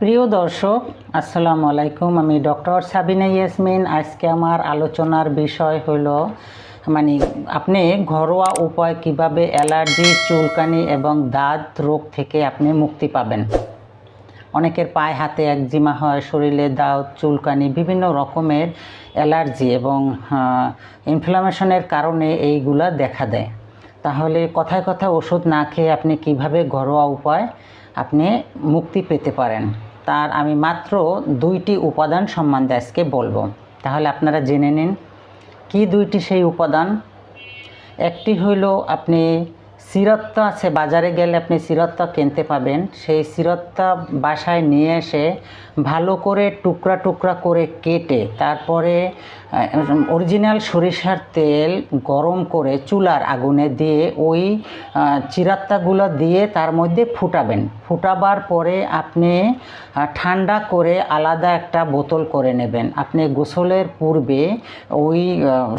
প্রিয় দর্শক, আসসালামু আলাইকুম। আমি ডক্টর সাবিনা ইয়াসমিন। আজকে আমার আলোচনার বিষয় হলো মানে আপনি ঘরোয়া উপায় কীভাবে অ্যালার্জি, চুলকানি এবং দাঁত রোগ থেকে আপনি মুক্তি পাবেন। অনেকের পায়ে হাতে একজিমা হয়, শরীরে দাঁত চুলকানি, বিভিন্ন রকমের অ্যালার্জি এবং ইনফ্লামেশনের কারণে এইগুলা দেখা দেয়। তাহলে কথায় কথায় ওষুধ না খেয়ে আপনি কীভাবে ঘরোয়া উপায় আপনি মুক্তি পেতে পারেন? তার আমি মাত্র দুইটি উপাদান সম্বন্ধে আজকে বলব। তাহলে আপনারা জেনে নিন। কি দুইটি সেই উপাদান? একটি হইল আপনি সিরত্তা আছে বাজারে গেলে আপনি সিরত্তা কিনতে পাবেন। সেই সিরত্তা বাসায় নিয়ে এসে ভালো করে টুকরা টুকরা করে কেটে, তারপরে অরিজিনাল সরিষার তেল গরম করে চুলার আগুনে দিয়ে ওই চিরাত্তাগুলো দিয়ে তার মধ্যে ফুটাবেন। ফুটাবার পরে আপনি ঠান্ডা করে আলাদা একটা বোতল করে নেবেন। আপনি গোসলের পূর্বে ওই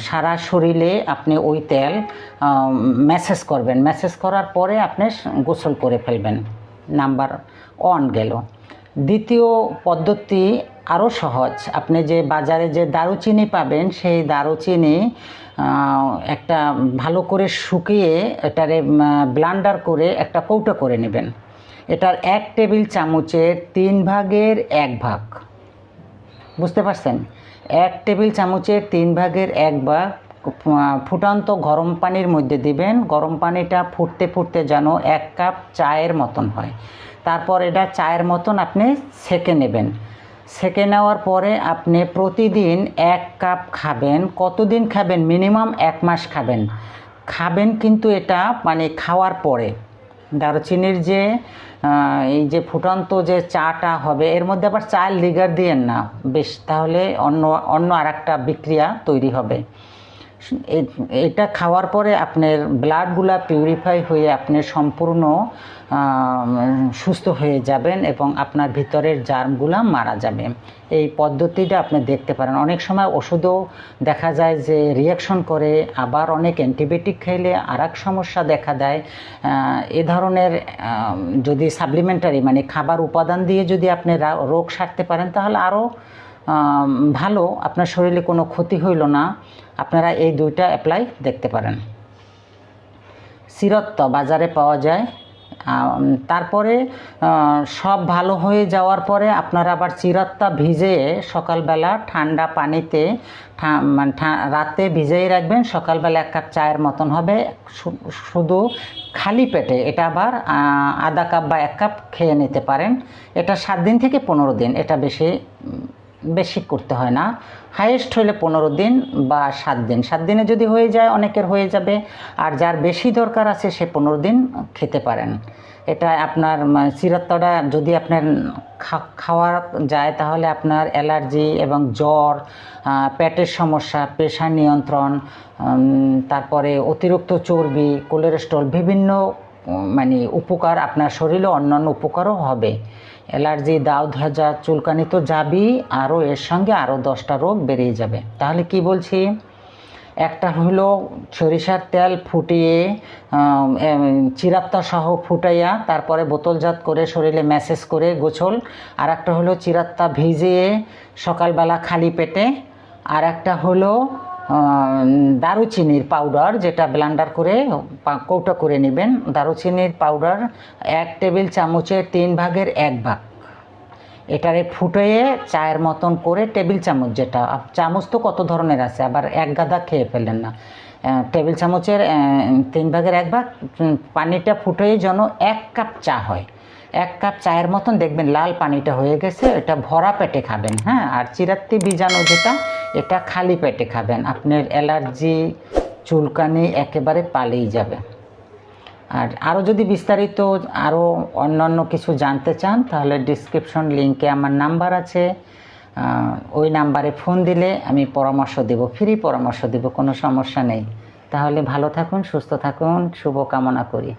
সারা শরীরে আপনি ওই তেল ম্যাসেজ করবেন। ম্যাসেজ করার পরে আপনি গোসল করে ফেলবেন। নাম্বার ওয়ান গেল। দ্বিতীয় পদ্ধতি আরও সহজ। আপনি যে বাজারে যে দারুচিনি পাবেন, সেই দারুচিনি একটা ভালো করে শুকিয়ে এটারে ব্লান্ডার করে একটা কৌটো করে নেবেন। এটার এক টেবিল চামচের তিন ভাগের এক ভাগ। বুঝতে পারছেন? এক টেবিল চামচের তিন ভাগের এক ভাগ ফুটন্ত গরম পানির মধ্যে দিবেন। গরম পানিটা ফুটতে ফুটতে যেন এক কাপ চায়ের মতন হয়। তারপর এটা চায়ের মতন আপনি সেকে নেবেন। সেকে নেওয়ার পরে আপনি প্রতিদিন এক কাপ খাবেন। কতদিন খাবেন? মিনিমাম এক মাস খাবেন। খাবেন কিন্তু এটা মানে খাওয়ার পরে। দারুচিনির যে এই যে ফুটন্ত যে চাটা হবে, এর মধ্যে আবার চায়ের লিগার দিয়েন না। বেশ, তাহলে অন্য অন্য আর একটা বিক্রিয়া তৈরি হবে। এটা খাওয়ার পরে আপনার ব্লাডগুলা পিউরিফাই হয়ে আপনি সম্পূর্ণ সুস্থ হয়ে যাবেন এবং আপনার ভিতরের জার্মগুলা মারা যাবে। এই পদ্ধতিটা আপনি দেখতে পারেন। অনেক সময় ওষুধও দেখা যায় যে রিয়াকশন করে, আবার অনেক অ্যান্টিবায়োটিক খেলে আর সমস্যা দেখা দেয়। এ ধরনের যদি সাপ্লিমেন্টারি মানে খাবার উপাদান দিয়ে যদি আপনি রোগ সারতে পারেন, তাহলে আরও ভালো, আপনার শরীরে কোনো ক্ষতি হইল না, আপনারা এই দুইটা অ্যাপ্লাই দেখতে পারেন। সিরত্ত বাজারে পাওয়া যায়। তারপরে সব ভালো হয়ে যাওয়ার পরে আপনারা আবার চিরাত্তা ভিজে সকালবেলা ঠান্ডা পানিতে মানে রাতে ভিজিয়ে রাখবেন। সকালবেলা এক কাপ চায়ের মতন হবে। শুধু খালি পেটে এটা আবার আধা কাপ বা এক কাপ খেয়ে নিতে পারেন। এটা সাত দিন থেকে পনেরো দিন, এটা বেশি বেশি করতে হয় না। হাইয়েস্ট হলে পনেরো দিন বা সাত দিন। সাত দিনে যদি হয়ে যায়, অনেকের হয়ে যাবে। আর যার বেশি দরকার আছে, সে পনেরো দিন খেতে পারেন। এটা আপনার চিরাত্তটা যদি আপনার খাওয়া যায়, তাহলে আপনার অ্যালার্জি এবং জ্বর পেটের সমস্যা প্রেশার নিয়ন্ত্রণ তারপরে অতিরিক্ত চর্বি, কোলেস্ট্রল, বিভিন্ন মানে উপকার আপনার শরীরে অন্যান্য উপকারও হবে। অ্যালার্জি, দাও ধাজা চুলকানি তো যাবেই, আরও এর সঙ্গে আরও দশটা রোগ বেরিয়ে যাবে। তাহলে কি বলছি? একটা হলো সরিষার তেল ফুটিয়ে চিরাত্তা সহ ফুটাইয়া তারপরে বোতলজাত করে শরীরে ম্যাসেজ করে গোছল আর একটা হলো চিরাত্তা ভিজিয়ে সকালবেলা খালি পেটে। আর একটা হলো দারুচিনির পাউডার যেটা ব্লেন্ডার করে কৌটো করে নেবেন। দারুচিনির পাউডার এক টেবিল চামচের তিন ভাগের এক ভাগ। এটারে ফুটিয়ে চায়ের মতন করে টেবিল চামচ যেটা চামচ তো কত ধরনের আছে? আবার এক গাদা খেয়ে ফেলেন না। টেবিল চামচের তিন ভাগের এক ভাগ পানিটা ফুটিয়ে যেন এক কাপ চা হয়। এক কাপ চায়ের মতন দেখবেন লাল পানিটা হয়ে গেছে, এটা ভরা পেটে খাবেন হ্যাঁ? আর চিরাত্তি বীজাণু যেটা এটা খালি পেটে খাবেন। আপনার অ্যালার্জি চুলকানি একেবারে পালিয়ে যাবে। আর আরও যদি বিস্তারিত আরও অন্যান্য কিছু জানতে চান, তাহলে ডিসক্রিপশন লিঙ্কে আমার নাম্বার আছে। ওই নাম্বারে ফোন দিলে আমি পরামর্শ দেব। ফ্রি পরামর্শ দেব, কোনো সমস্যা নেই। তাহলে ভালো থাকুন, সুস্থ থাকুন শুভ কামনা করি।